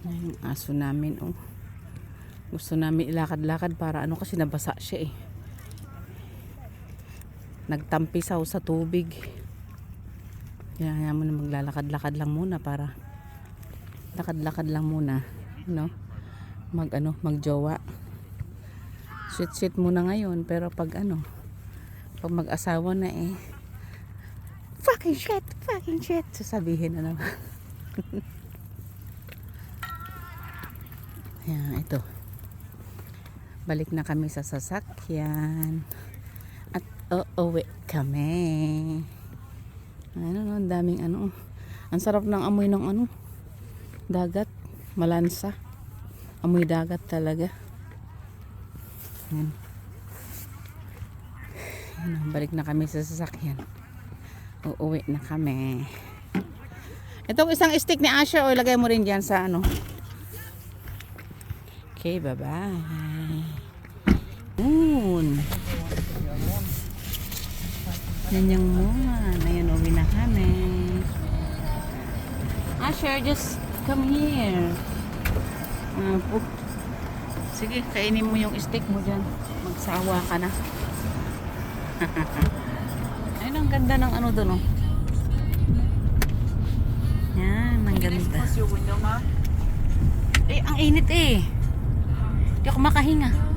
Ay, yung aso namin, oh. Gusto namin ilakad-lakad para ano kasi nabasa siya eh. Nagtampisaw sa tubig. Kaya mo na maglalakad-lakad lang muna para lakad-lakad lang muna, no? Mag ano, magjowa. Sweet-sweet muna ngayon, pero pag ano, pag mag-asawa na eh, fucking shit, fucking shit, sasabihin na naman. Ayan, ito. Balik na kami sa sasakyan. At uuwi kami. Ano, no, daming ano. Ang sarap ng amoy ng ano. Dagat. Malansa. Amoy dagat talaga. Ayan. Ayan, balik na kami sa sasakyan. Uuwi na kami. Itong isang stick ni Asha, o ilagay mo rin dyan sa ano. Okay, bye-bye. Moon. Yan yung moon. Ayan, uwi na kami. Asher, just come here. Po. Sige, kainin mo yung stick mo dyan. Magsawa ka na. Ayun, ang ganda ng ano doon, oh. Yan, ang ganda. your window, Ma? Eh, ang init eh. Hindi ako makahinga.